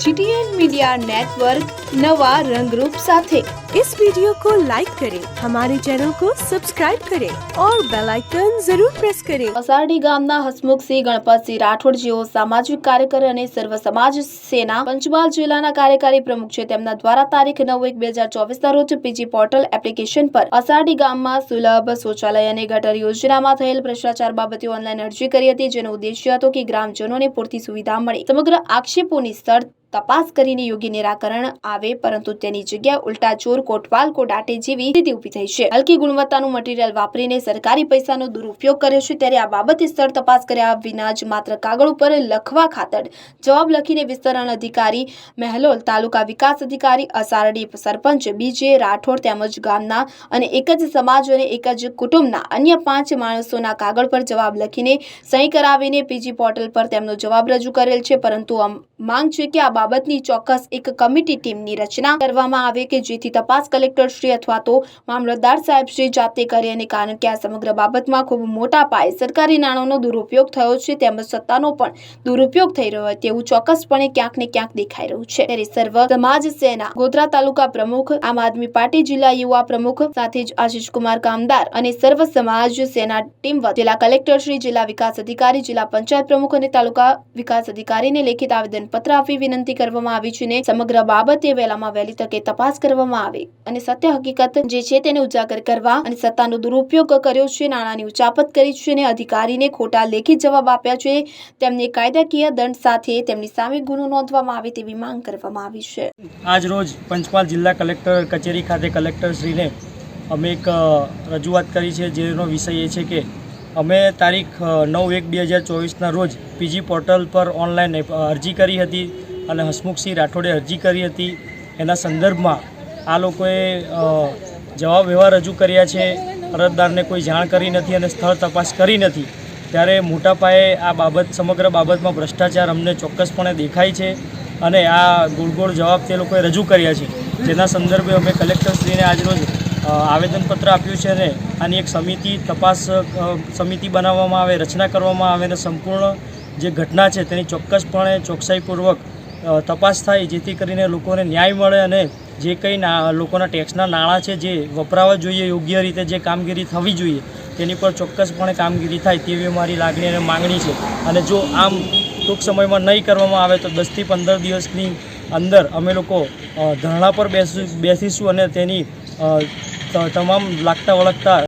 GTN media network नवा रंगरूप साथे इस वीडियो को लाइक करें हमारे चैनल को सब्सक्राइब करें और बेल आइकन जरूर प्रेस करें અસારડી ગામના હસમુખસિંહ ગણપતસિંહ રાઠોડ જેઓ સામાજિક કાર્યકર અને સર્વ સમાજ સેના પંચમહાલ જિલ્લાના કાર્યકારી પ્રમુખ છે તેમના દ્વારા તારીખ નવ એક બે હજાર ચોવીસના રોજ પીજી પોર્ટલ એપ્લિકેશન પર અસારડી ગામમાં સુલભ શૌચાલય અને ગટર યોજનામાં થયેલ ભ્રષ્ટાચાર બાબતે ઓનલાઈન અરજી કરી હતી જેનો ઉદ્દેશ્ય હતો કે ગ્રામજનોને પૂરતી સુવિધા મળે સમગ્ર આક્ષેપોની સ્થળ તપાસ કરીને યોગ્ય નિરાકરણ આવે, પરંતુ તેની જગ્યાએ ઉલટા ચોર કોટવાલ કોડાટે જેવી સ્થિતિ ઊભી થઈ છે. હલકી ગુણવત્તાનું મટીરીયલ વાપરીને સરકારી પૈસાનો દુરુપયોગ કર્યો છે, ત્યારે આ બાબતે સ્થળ તપાસ કર્યા વિના જ માત્ર કાગળ ઉપર લખવા ખાતર જવાબ લખીને વિસ્તરણ અધિકારી મહેલોલ તાલુકા વિકાસ અધિકારી અસારડી સરપંચ બીજે રાઠોડ તેમજ ગામના અને એક જ સમાજ અને એક જ કુટુંબના અન્ય પાંચ માણસોના કાગળ પર જવાબ લખીને સહી કરાવીને પીજી પોર્ટલ પર તેમનો જવાબ રજૂ કરેલ છે, પરંતુ માંગ છે કે આ બાબતની ચોક્કસ એક કમિટી ટીમની રચના કરવામાં આવે કે જેથી તપાસ કલેક્ટર શ્રી અથવા તો મામલતદાર સાહેબ શ્રી જાતે કરે અને કારણ કે આ સમગ્ર બાબતમાં ખૂબ મોટા પાયે સરકારી નાણાંનો દુરુપયોગ થયો છે તેમજ સત્તાનો પણ દુરુપયોગ થઈ રહ્યો હોય તેવું ચોક્કસપણે ક્યાંક ને ક્યાંક દેખાઈ રહ્યું છે. ત્યારે સર્વ સમાજ સેના, ગોધરા તાલુકા પ્રમુખ, આમ આદમી પાર્ટી જિલ્લા યુવા પ્રમુખ સાથે જ આશીષ કુમાર કામદાર અને સર્વ સમાજ સેના ટીમ જિલ્લા કલેક્ટર શ્રી જિલ્લા વિકાસ અધિકારી, જિલ્લા પંચાયત પ્રમુખ અને તાલુકા વિકાસ અધિકારીને લેખિત આવેદન પત્ર આપી વિનંતી કરવામાં આવી છે ને સમગ્ર બાબતે વહેલામાં વહેલી તકે તપાસ કરવામાં આવે. અને સત્ય હકીકત જે છે તેને ઉજાગર કરવા અને સત્તાનો દુરુપયોગ કર્યો છે. નાણાંની ઉચાપત કરી છે અને અધિકારીને ખોટા લેખિત જવાબ આપ્યા છે. તેમને કાયદાકીય દંડ સાથે તેમની સામે ગુનો નોંધવામાં આવે તેવી માંગ કરવામાં આવી છે. આજ રોજ પંચમહાલ જિલ્લા કલેક્ટર કચેરી ખાતે કલેક્ટરશ્રીને અમે એક રજૂઆત કરી છે. જેનો વિષય એ છે કે અમે તારીખ નવ એક બે હજાર ચોવીસના રોજ પીજી પોર્ટલ પર ઓનલાઈન અરજી કરી હતી. અને હસમુખસિંહ રાઠોડે અરજી કરી હતી. એના સંદર્ભમાં આ લોકોએ જવાબ વ્યવહાર રજૂ કર્યા છે. અરજદારને કોઈ જાણ કરી નથી અને સ્થળ તપાસ કરી નથી. ત્યારે મોટા પાયે આ બાબત, સમગ્ર બાબતમાં ભ્રષ્ટાચાર અમને ચોક્કસપણે દેખાય છે અને આ ગોળ ગોળ જવાબ તે લોકોએ રજૂ કર્યા છે. જેના સંદર્ભે અમે કલેક્ટરશ્રીને આજરોજ આવેદનપત્ર આપ્યું છે અને આની એક સમિતિ તપાસ સમિતિ બનાવવામાં આવે, રચના કરવામાં આવે અને સંપૂર્ણ જે ઘટના છે તેની ચોક્કસપણે ચોકસાઈપૂર્વક તપાસ થાય જેથી કરીને લોકોને ન્યાય મળે અને જે કંઈ લોકોના ટેક્સના નાણાં છે જે વપરાવા જોઈએ, યોગ્ય રીતે જે કામગીરી થવી જોઈએ, તેની પર ચોક્કસપણે કામગીરી થાય તેવી અમારી લાગણી અને માંગણી છે. અને જો આમ ટૂંક સમયમાં નહીં કરવામાં આવે તો દસથી પંદર દિવસની અંદર અમે લોકો ધરણા પર બેસી, બેસીશું અને તેની તમામ લાગતા વળગતા